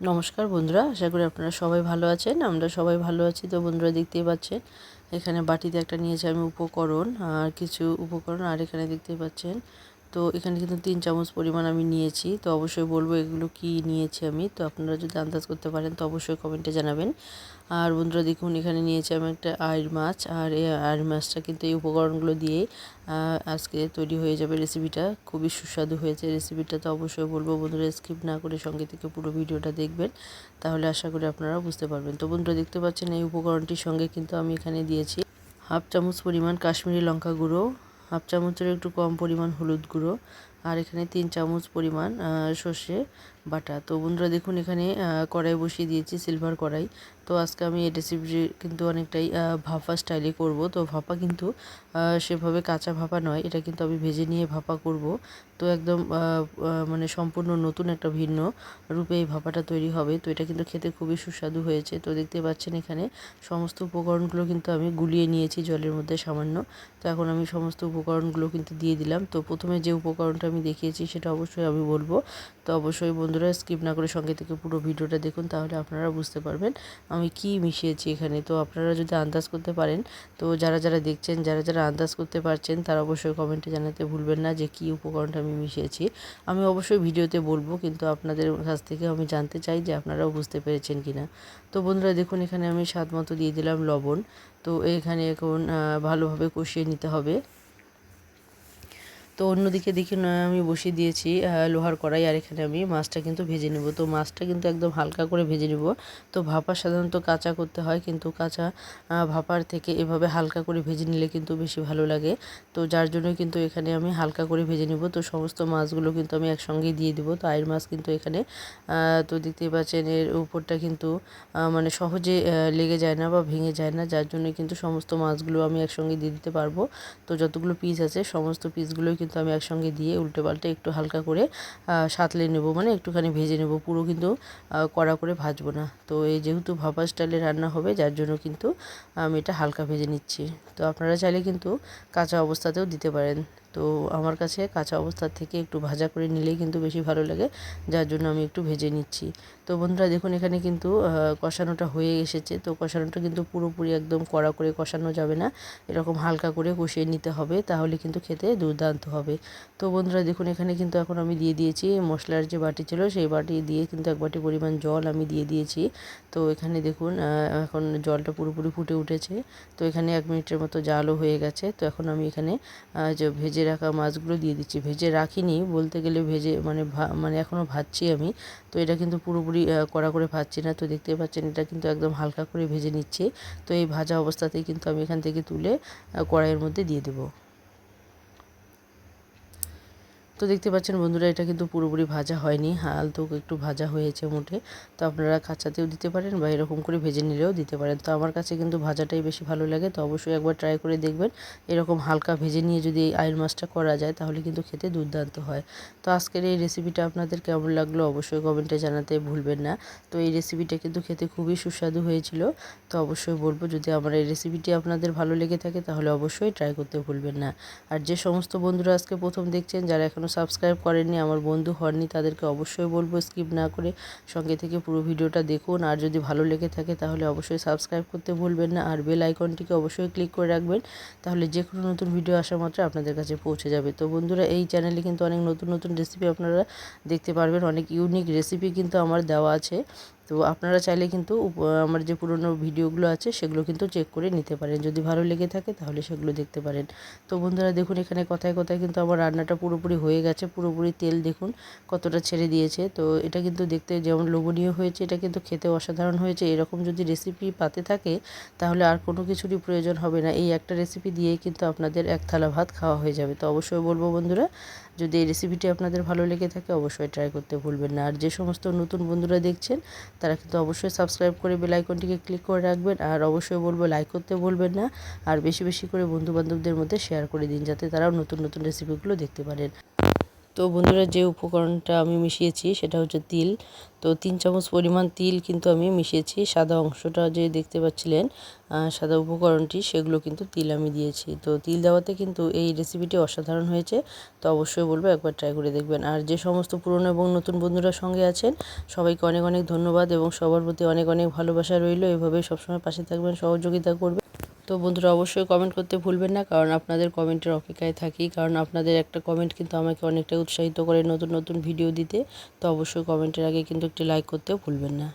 নমস্কার বন্ধুরা, আশা করি আপনারা সবাই ভালো আছেন। আমরা সবাই ভালো আছি তো বন্ধুরা দেখতেই পাচ্ছেন, এখানে বাটিতে একটা নিয়েছি আমি উপকরণ আর কিছু উপকরণ আর এখানে দেখতেই পাচ্ছেন তো এখানে কিন্তু তিন চামচ পরিমাণ আমি নিয়েছি। তো অবশ্যই বলব এগুলো কি নিয়েছি আমি। তো আপনারা যদি আন্দাজ করতে পারেন, তো অবশ্যই কমেন্টে জানাবেন। আর বন্ধুরা, দেখুন, এখানে নিয়েছি আমি একটা আয়ের মাছ। আর এই আয়ের মাছটা কিন্তু এই উপকরণগুলো দিয়ে আজকে তৈরি হয়ে যাবে রেসিপিটা খুবই সুস্বাদু হয়েছে রেসিপিটা তো অবশ্যই বলব, বন্ধুরা স্কিপ না করে সঙ্গে থেকে পুরো ভিডিওটা দেখবেন। তাহলে আশা করি আপনারা বুঝতে পারবেন। তো বন্ধুরা, দেখতে পাচ্ছেন এই উপকরণটির সঙ্গে কিন্তু আমি এখানে দিয়েছি হাফ চামচ পরিমাণ কাশ্মীরি লঙ্কা গুঁড়ো হাফ চামচের একটু কম পরিমাণ হলুদ গুঁড়ো। আর এখানে তিন চামচ পরিমাণ সর্ষে বাটা। তো বন্ধুরা দেখুন, এখানে কড়াই বসিয়ে দিয়েছি সিলভার কড়াই। তো আজকে আমি এই রেসিপি কিন্তু অনেকটাই ভাপা স্টাইলে করব। তো ভাপা কিন্তু সেভাবে কাঁচা ভাপা নয়, এটা কিন্তু আমি ভেজে নিয়ে ভাপা করব। তো একদম মানে সম্পূর্ণ নতুন একটা ভিন্ন রূপে এই ভাপাটা তৈরি হবে। তো এটা কিন্তু খেতে খুবই সুস্বাদু হয়েছে। তো দেখতে পাচ্ছেন এখানে সমস্ত উপকরণগুলো কিন্তু আমি গুলিয়ে নিয়েছি জলের মধ্যে সামান্য। তো এখন আমি সমস্ত উপকরণগুলো কিন্তু দিয়ে দিলাম। তো প্রথমে যে উপকরণটা আমি দেখিয়েছি সেটা অবশ্যই আমি বলব। তো অবশ্যই বন্ধুরা স্কিপ না করে সঙ্গে থেকে পুরো ভিডিওটা দেখুন, তাহলে আপনারা বুঝতে পারবেন আমি কি মিশিয়েছি এখানে। তো আপনারা যদি আন্দাজ করতে পারেন, তো যারা যারা দেখছেন, যারা যারা আন্দাজ করতে পারছেন, তারা অবশ্যই কমেন্টে জানাতে ভুলবেন না যে কী উপকরণটা আমি মিশিয়েছি। আমি অবশ্যই ভিডিওতে বলব, কিন্তু আপনাদের কাছ থেকে আমি জানতে চাই যে আপনারাও বুঝতে পেরেছেন কি না তো বন্ধুরা দেখুন, এখানে আমি স্বাদ মতো দিয়ে দিলাম লবণ। তো এখানে এখন ভালোভাবে কষিয়ে নিতে হবে। তো অন্যদিকে দেখি আমি বসিয়ে দিয়েছি লোহার কড়াই আর এখানে আমি মাছটা কিন্তু ভেজে নেব। তো মাছটা কিন্তু একদম হালকা করে ভেজে নেব। তো ভাপা সাধারণত কাঁচা করতে হয়, কিন্তু কাঁচা ভাপার থেকে এভাবে হালকা করে ভেজে নিলে কিন্তু বেশি ভালো লাগে। তো যার জন্য কিন্তু এখানে আমি হালকা করে ভেজে নেব। তো সমস্ত মাছগুলো কিন্তু আমি একসঙ্গেই দিয়ে দেবো। তো আয়ের মাছ কিন্তু এখানে তো দেখতেই পাচ্ছেন, এর উপরটা কিন্তু মানে সহজে লেগে যায় না বা ভেঙে যায় না। যার জন্য কিন্তু সমস্ত মাছগুলো আমি একসঙ্গে দিয়ে দিতে পারব। তো যতগুলো পিস আছে, সমস্ত পিসগুলোই কিন্তু আমি একসঙ্গে দিয়ে উল্টে পাল্টে একটু হালকা করে সাঁতলে নেব মানে একটুখানি ভেজে নেব। পুরো কিন্তু কড়া করে ভাজবো না। তো এই যেহেতু ভাপা স্টাইলে রান্না হবে, যার জন্য কিন্তু আমি এটা হালকা ভেজে নিচ্ছি। তো আপনারা চাইলে কিন্তু কাঁচা অবস্থাতেও দিতে পারেন। তো আমার কাছে কাঁচা অবস্থার থেকে একটু ভাজা করে নিলেই কিন্তু বেশি ভালো লাগে, যার জন্য আমি একটু ভেজে নিচ্ছি। তো বন্ধুরা দেখুন এখানে কিন্তু কষানোটা হয়ে এসেছে। তো কষানোটা কিন্তু পুরোপুরি একদম কড়া করে কষানো যাবে না। এরকম হালকা করে কষিয়ে নিতে হবে, তাহলে কিন্তু খেতে দুর্দান্ত হবে। তো বন্ধুরা দেখুন এখানে কিন্তু এখন আমি দিয়ে দিয়েছি মশলার যে বাটি ছিল, সেই বাটি দিয়ে কিন্তু এক বাটি পরিমাণ জল আমি দিয়ে দিয়েছি। তো এখানে দেখুন এখন জলটা পুরোপুরি ফুটে উঠেছে। তো এখানে এক মিনিটের মতো জালও হয়ে গেছে। তো এখন আমি এখানে যে ভেজে রাখা মাছগুলো দিয়ে দিচ্ছি। ভেজে রাখিনি, বলতে গেলে ভেজে মানে মানে এখনও ভাজছি আমি। তো এটা কিন্তু পুরোপুরি কড়া করে ভাজছি না। তো দেখতে পাচ্ছেন এটা কিন্তু একদম হালকা করে ভেজে নিচ্ছে। তো এই ভাজা অবস্থাতেই কিন্তু আমি এখান থেকে তুলে কড়াইয়ের মধ্যে দিয়ে দেবো। তো দেখতে পাচ্ছেন বন্ধুরা, এটা কিন্তু পুরোপুরি ভাজা হয়নি। হালতো একটু ভাজা হয়েছে মুঠে তো আপনারা কাঁচাতেও দিতে পারেন বা এরকম করে ভেজে নিলেও দিতে পারেন। তো আমার কাছে কিন্তু ভাজাটাই বেশি ভালো লাগে, তো অবশ্যই একবার ট্রাই করে দেখবেন। এরকম হালকা ভেজে নিয়ে যদি এই মাছটা করা যায়, তাহলে কিন্তু খেতে দুর্দান্ত হয়। তো আজকের এই রেসিপিটা আপনাদের কেমন লাগল অবশ্যই কমেন্টে জানাতে ভুলবেন না। তো এই রেসিপিটা কিন্তু খেতে খুবই সুস্বাদু হয়েছিল, তো অবশ্যই বলব যদি আমার এই রেসিপিটি আপনাদের ভালো লেগে থাকে, তাহলে অবশ্যই ট্রাই করতে ভুলবেন না। আর যে সমস্ত বন্ধুরা আজকে প্রথম দেখছেন, যারা এখনও এখনও সাবস্ক্রাইব করেননি, আমার বন্ধু হননি, তাদেরকে অবশ্যই বলব স্কিপ না করে সঙ্গে থেকে পুরো ভিডিওটা দেখুন। আর যদি ভালো লেগে থাকে তাহলে অবশ্যই সাবস্ক্রাইব করতে ভুলবেন না। আর বেল আইকনটিকে অবশ্যই ক্লিক করে রাখবেন, তাহলে যে কোনো নতুন ভিডিও আসা মাত্র আপনাদের কাছে পৌঁছে যাবে। তো বন্ধুরা, এই চ্যানেলে কিন্তু অনেক নতুন নতুন রেসিপি আপনারা দেখতে পারবেন, অনেক ইউনিক রেসিপি কিন্তু আমার দেওয়া আছে। তো আপনারা চাইলে কিন্তু আমার যে পুরনো ভিডিওগুলো আছে সেগুলো কিন্তু চেক করে নিতে পারেন। যদি ভালো লেগে থাকে তাহলে সেগুলো দেখতে পারেন। তো বন্ধুরা দেখুন, এখানে কথায় কথায় কিন্তু আমার রান্নাটা পুরোপুরি হয়ে গেছে। পুরোপুরি তেল দেখুন কতটা ছেড়ে দিয়েছে। তো এটা কিন্তু দেখতে যেমন লোভনীয় হয়েছে, এটা কিন্তু খেতে অসাধারণ হয়েছে। এরকম যদি রেসিপি পাতে থাকে তাহলে আর কোনো কিছুরই প্রয়োজন হবে না। এই একটা রেসিপি দিয়েই কিন্তু আপনাদের এক থালা ভাত খাওয়া হয়ে যাবে। তো অবশ্যই বলব বন্ধুরা যদি এই রেসিপিটি আপনাদের ভালো লেগে থাকে, অবশ্যই ট্রাই করতে ভুলবেন না। আর যে সমস্ত নতুন বন্ধুরা দেখছেন, তারা কিন্তু অবশ্যই সাবস্ক্রাইব করে বেল আইকনটিকে ক্লিক করে রাখবেন। আর অবশ্যই বলব লাইক করতে ভুলবেন না। আর বেশি বেশি করে বন্ধুবান্ধবদের মধ্যে শেয়ার করে দিন, যাতে তারাও নতুন নতুন রেসিপিগুলো দেখতে পারেন। তো বন্ধুরা যে উপকরণটা আমি মিশিয়েছি সেটা হচ্ছে তিল। তো তিন চামচ পরিমাণ তিল কিন্তু আমি মিশিয়েছি। সাদা অংশটা যে দেখতে পাচ্ছিলেন সাদা উপকরণটি, সেগুলো কিন্তু তিল আমি দিয়েছি। তো তিল দেওয়াতে কিন্তু এই রেসিপিটি অসাধারণ হয়েছে। তো অবশ্যই বলব, একবার ট্রাই করে দেখবেন। আর যে সমস্ত পুরনো এবং নতুন বন্ধুরা সঙ্গে আছেন, সবাইকে অনেক অনেক ধন্যবাদ এবং সবার প্রতি অনেক অনেক ভালোবাসা রইল। এভাবেই সবসময় পাশে থাকবেন, সহযোগিতা করবেন। তো বন্ধুরা অবশ্যই কমেন্ট করতে ভুলবেন না, কারণ আপনাদের কমেন্টের অপেক্ষায় থাকি, কারণ আপনাদের একটা কমেন্ট কিন্তু আমাকে অনেকটা উৎসাহিত করে নতুন নতুন ভিডিও দিতে, তো অবশ্যই কমেন্টের আগে কিন্তু একটি লাইক করতেও ভুলবেন না।